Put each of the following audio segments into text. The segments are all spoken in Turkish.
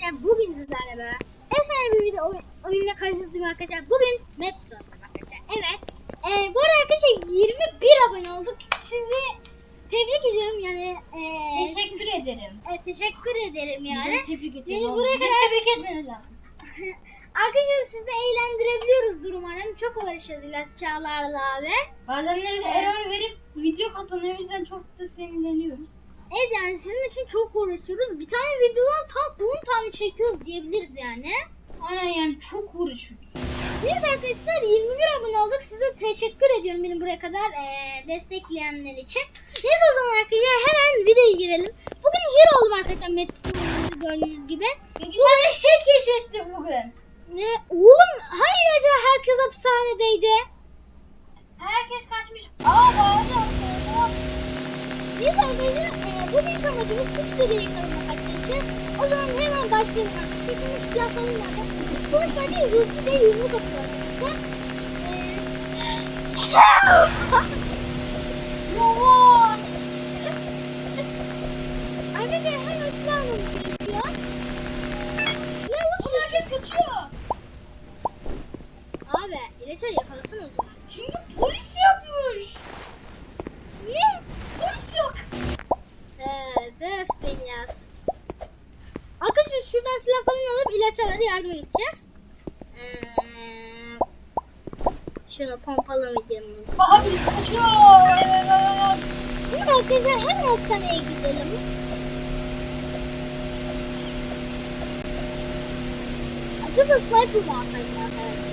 arkadaşlar bugün sizlerle beraber efsane bir video oyun, oyunla karşınızdayım arkadaşlar. Bugün Maps'te oynuyorum arkadaşlar. Evet. Ee, bu arada arkadaşlar 21 abone olduk. Sizi tebrik ediyorum yani. ee, Teşekkür ederim. Evet, teşekkür ederim yani. Tebrik ederim. Beni buraya kadar- tebrik etmeniz lazım. Arkadaşlar sizi eğlendirebiliyoruzdur umarım. Çok uğraşıyoruz İlyas Çağlar'la abi. Bazenleri de error verip video kapanıyor. O yüzden çok da sinirleniyorum. Evet yani sizin için çok uğraşıyoruz. Bir tane videodan tam 10 tane çekiyoruz diyebiliriz yani. Aynen yani çok uğraşıyoruz. Neyse arkadaşlar 21 abone olduk. Size teşekkür ediyorum beni buraya kadar eee, destekleyenler için. Neyse o zaman arkadaşlar hemen videoya girelim. Bugün hero oldum arkadaşlar Maps'te gördüğünüz gibi. Bir tane şey keşfettik bugün. Ne? Oğlum hayır acaba herkes hapishanedeydi. Herkes kaçmış. Aa bağlı. Neyse arkadaşlar eee bugün amacımız 3 videoyu yakalamak arkadaşlar. O zaman hemen başlayalım. Şimdi silahlarım nerede? Sonuç bence hızlı ve yumruk atıyor arkadaşlar. Arkadaşlar hemen silah almamız gerekiyor. Silah alıp herkes kaçıyor. Abi İleçay yakalasın o zaman. Çünkü polis yapmış. Ne? Polis yok. Evet, öf Beyaz. Arkadaşlar şuradan silah falan alıp ilaçlara yardıma gideceğiz. Ee, şunu Abi kaçıyor. Şimdi arkadaşlar hemen hastaneye gidelim. Acaba sniper mı alsaydım arkadaşlar?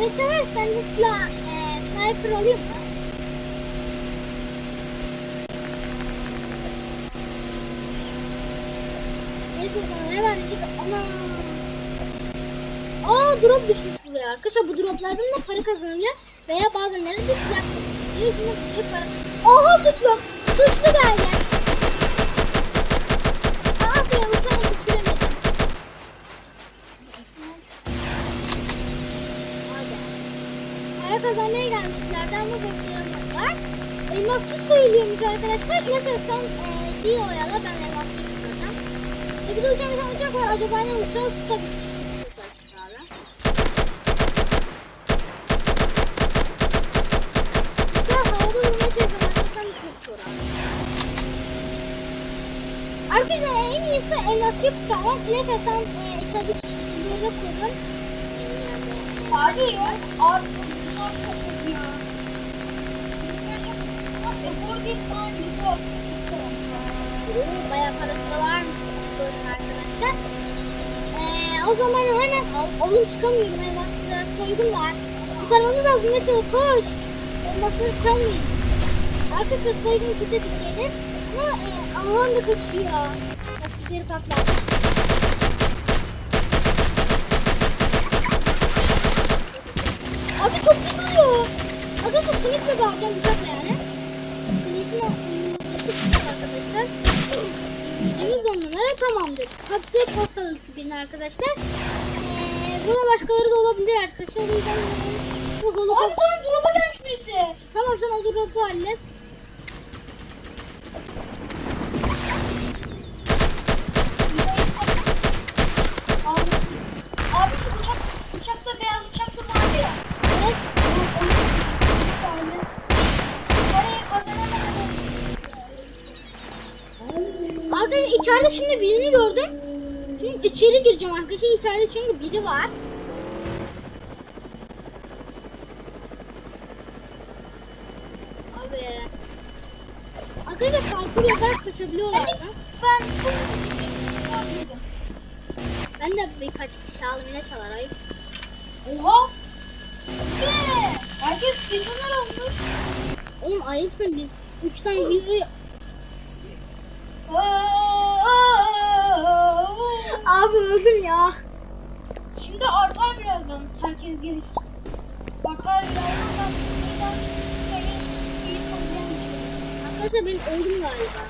Evet evet ben de silah, e, sniper alayım mı? Neyse hemen dedik ana. Aa drop düşmüş buraya arkadaşlar bu droplardan da para kazanılıyor veya bazenleri de silah kazanılıyor. Oha suçlu. Suçlu geldi. Aa be uçağı düşüremedim. Para kazanmaya gelmişlerdi ama başaramadılar. Elmasçı söylüyormuş arkadaşlar. İlaçlar sen e, şeyi oyala ben elmasçı tutacağım. E bir de uçağın bir uçak var. Acaba ne uçağı tutabilir? Arkadaşlar en iyisi elmasçı kurtarmak. İlaçlar sen e, içerideki şişeleri korun. Abi yok. Abi bunlar çok ya. Falan gibi var. Oo, Bayağı parası da varmış böyle arkadaşlar. Ee, o zaman hemen alın çıkamıyorum elmaslı soygun var. Kurtarmamız lazım Neyse koş. Elmasları çalmayın. Arkadaşlar soygun kötü bir şeydir. Ama e, Alman da kaçıyor. Lastikleri patlar. Abi çok sıkılıyor. Arkadaşlar sniple de alacağım bıçakla yani. Sniple arkadaşlar. Yüzümüz on numara tamamdır. Hapse postaladık birini arkadaşlar. Ee, burada başkaları da olabilir arkadaşlar. O yüzden bu Abi holokop... tam drop'a gelmiş birisi. Tamam sen o drop'u hallet. İçeride şimdi birini gördüm. Şimdi içeri gireceğim arkadaşlar. İçeride çünkü biri var. Abi. Arkadaşlar parkur yaparak kaçabiliyorlar. Ben yapıyordum. Ben de birkaç kişi aldım ne çalar ayıp. Oha. Ne? Herkes milyoner olmuş. Oğlum ayıpsın biz. Üç tane biri... Abi öldüm ya. Şimdi artar birazdan. Herkes gelir. Artar birazdan. Arkadaşlar ben öldüm galiba.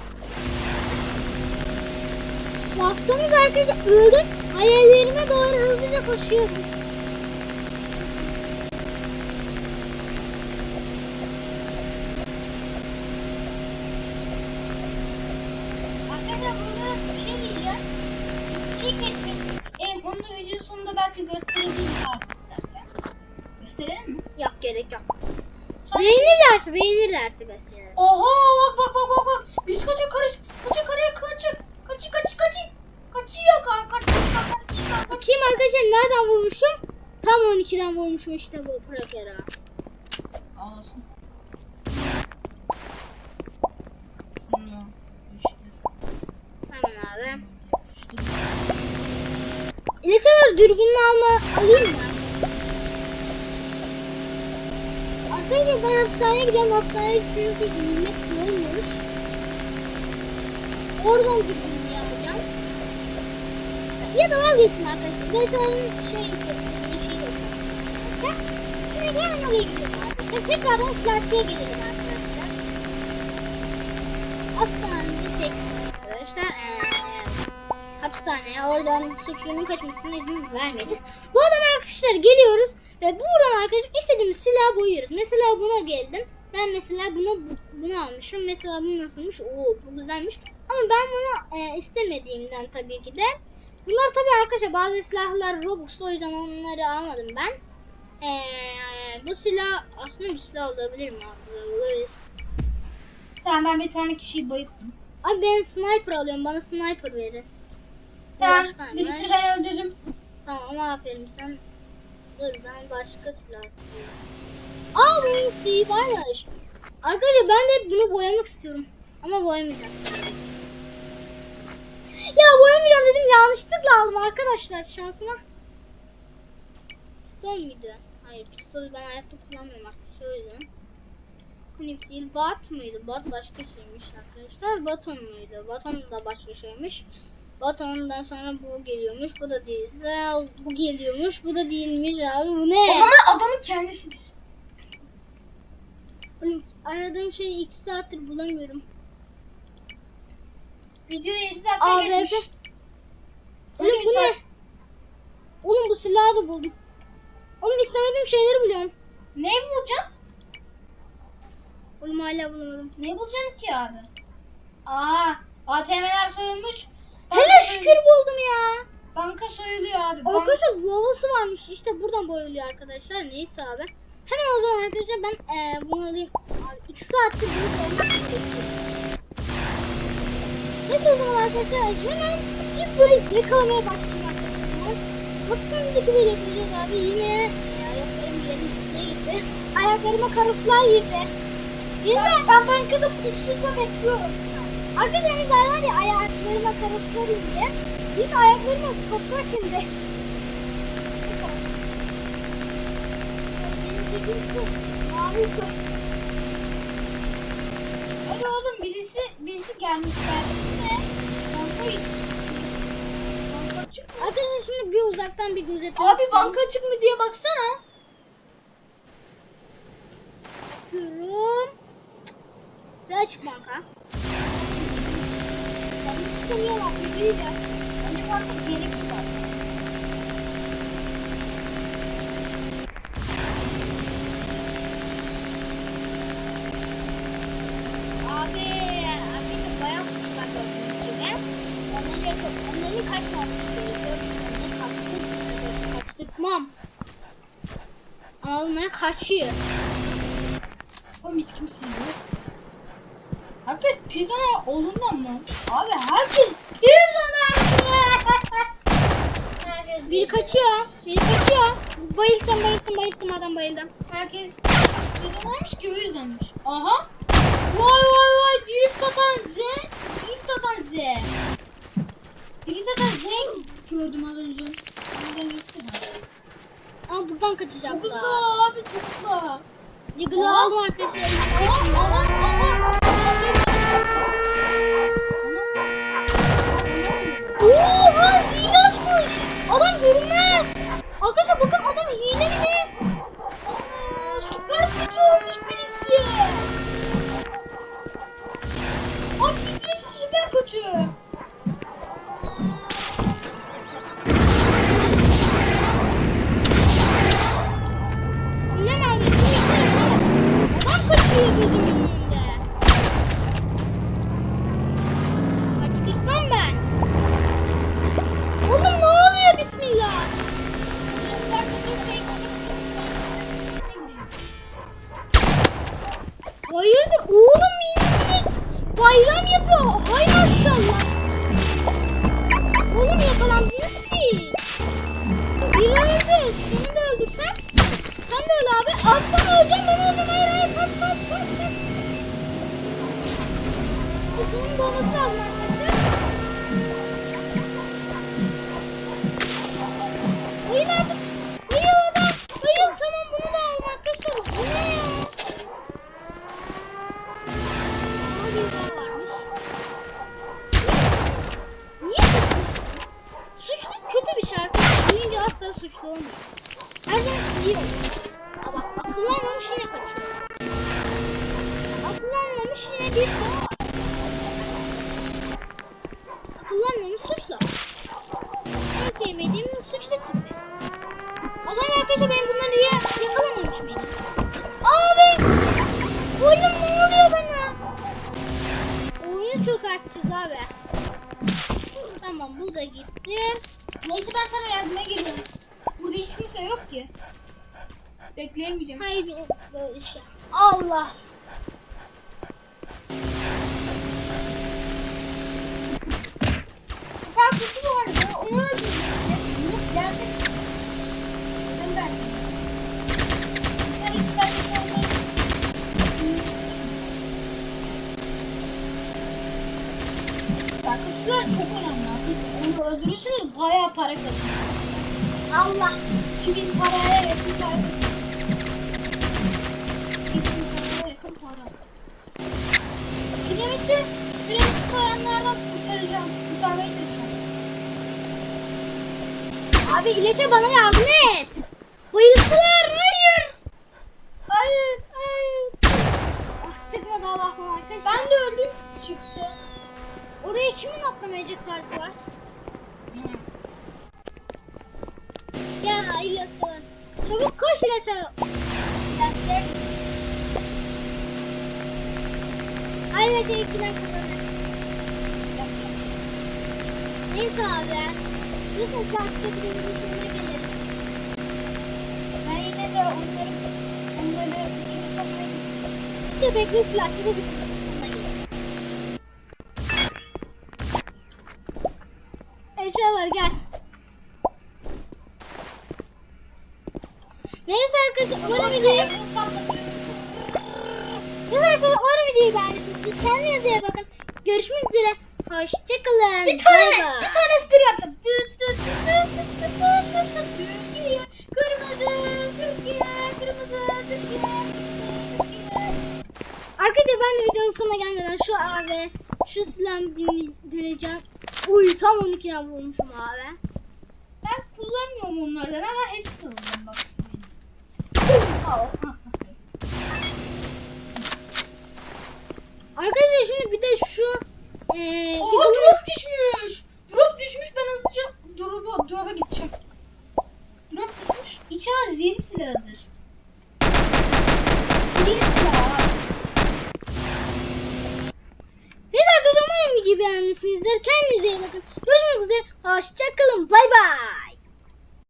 Baksanıza arkadaşlar öldüm. Hayallerime doğru hızlıca koşuyorum. Beğenirlerse beğenirlerse gösterelim. Oha bak bak bak bak bak. Biz kaçıyor karış. Kaçıyor karaya kaçıyor. Kaçıyor kaçıyor kaçıyor. Kaçıyor kaçıyor kaçıyor kaçıyor. Bakayım arkadaşlar nereden vurmuşum? Tam 12'den vurmuşum işte bu Prakera. Ağlasın. Şunu. Hemen abi. Düştür. İlaçlar dürbününü alma alayım mı? Arkadaşlar ben hapishaneye gidiyorum. Hapishaneye çünkü millet yoğunmuş. Oradan dürbününü alacağım. Ya da vazgeçin arkadaşlar. Zaten şey yapacağım. Şey yok. Şimdi hemen oraya gidiyorum arkadaşlar. Tekrardan silahçıya gelelim arkadaşlar. Hastanede çek arkadaşlar. Ee, hapishaneye oradan suçlunun kaçmasına izin vermeyeceğiz. Bu adam arkadaşlar geliyoruz ve buradan arkadaşlar istediğimiz silahı boyuyoruz. Mesela buna geldim. Ben mesela bunu bunu almışım. Mesela bu nasılmış? Oo bu güzelmiş. Ama ben bunu e, istemediğimden tabii ki de. Bunlar tabii arkadaşlar bazı silahlar Robux'ta o yüzden onları almadım ben. E, bu silah aslında bir silah olabilir mi? Olabilir. Tamam ben bir tane kişiyi bayılttım. Abi ben sniper alıyorum. Bana sniper verin. Tamam birisini ben öldürdüm. Tamam ama aferin sen. Dur ben başka silah. Aa benim şey varmış. Arkadaşlar ben de hep bunu boyamak istiyorum. Ama boyamayacağım. Ya boyamayacağım dedim yanlışlıkla aldım arkadaşlar şansıma. Pistol müydü? Hayır pistolü ben hayatta kullanmıyorum arkadaşlar o yüzden. Knif değil bat mıydı? Bat başka şeymiş arkadaşlar. Baton muydu? Baton da başka şeymiş. Batondan sonra bu geliyormuş. Bu da değilse bu geliyormuş. Bu da değilmiş abi. Bu O ne? zaman adamın kendisidir. Oğlum, Aradığım şeyi 2 saattir bulamıyorum. Video 7 dakika AWP. geçmiş. Oğlum bu ne? Oğlum bu silahı da buldum. Oğlum istemediğim şeyleri buluyorum. Ne bulacaksın? Oğlum hala bulamadım. Ne bulacaksın ki abi? Aa, ATM'ler soyulmuş. Hele şükür buldum ya. Banka soyuluyor abi. Banka... Arkadaşlar lavası varmış. İşte buradan boyuluyor arkadaşlar. Neyse abi. Hemen o zaman arkadaşlar ben eee bunu alayım. Abi 2 saattir bunu koymak. Neyse o zaman arkadaşlar hemen ilk böyle yakalamaya başlayayım arkadaşlar. Hapishanedekileri yakalayacağız abi. Yine benim yerim üstüne gitti. Ayaklarıma karuslar girdi. Yine ben bankada putsuzla bekliyorum. Arkadaşlar derler ya ayaklarıma karuslar indi. Yine ayaklarıma toprak indi. Benim dediğim su. Mavi su. Hadi oğlum birisi birisi gelmiş geldi. Banka açık mı? Arkadaşlar şimdi bir uzaktan bir gözetelim. Abi banka açık mı diye baksana. Bakıyorum. Ve açık banka. Bence banka gerek var. Abi, abi de bayağı kutular gördüğünüz gibi. Onları, onları kaçmamak gerekiyor. Onları bunlar kaçıyor. Oğlum hiç kimse yok. Hakikaten pizzalar olundan mı? Abi herkes pizzalar. herkes Biri kaçıyor. Biri kaçıyor. Bayıldım, bayıldım, bayıldım adam bayıldım. Herkes pizzalarmış ki o yüzdenmiş. Aha. Vay vay vay drift atan Z. Drift atan Z. Drift atan Z gördüm az önce. Gitsin abi. Ama buradan kaçacaklar. Dokuzda abi dokuzda. Diggle'ı aldım arkadaşlar. Aha aha aha. Öleceğim ben öleceğim. Hayır hayır. Kaç kaç kaç kaç. Kutunun doğması lazım arkadaşlar. Bayıl artık. Bayıl adam. Bayıl tamam bunu da alın arkadaşlar. Bu ne ya? Aa, bir daha varmış. Niye? Suçlu kötü bir şey arkadaşlar. Büyüyünce asla suçlu olmuyor. Her zaman iyi olur. Akıllanmamış suçlu. En sevmediğim suçlu tipi. O zaman arkadaşlar ben bunları ya yakalamamış mıydım? Abi! Oğlum ne oluyor bana? Oyunu çok artacağız abi. Tamam bu da gitti. Neyse ben sana yardıma geliyorum. Burada hiç kimse yok ki. Bekleyemeyeceğim. Hayır böyle şey. Allah! Kutular çok önemli. Onu öldürürseniz bayağı para kazanırsınız. Allah! 2000 paraya yakın para. 2000 paraya yakın para. Piramidi, piramidi soranlardan kurtaracağım. Kurtarmaya çalışacağım. Abi ilete bana yardım et. yüzden kazanırım. Neyse abi. Yusuf basketbolun sonuna gelir. Ben yine de onları onları ikinci sonuna gittim. İşte bekle. Görüşmek üzere. Hoşçakalın. Bir tane, Bye bye. bir tane espri yapacağım. Düt düt düt düt düt düt düt düt Türkiye, kırmızı, Türkiye, kırmızı, Türkiye, Arkadaşlar ben de videonun sonuna gelmeden şu abi, şu slam dinleyeceğim. Uy tam 12 tane vurmuşum abi. Ben kullanmıyorum onlardan ama hepsi alacağım bak.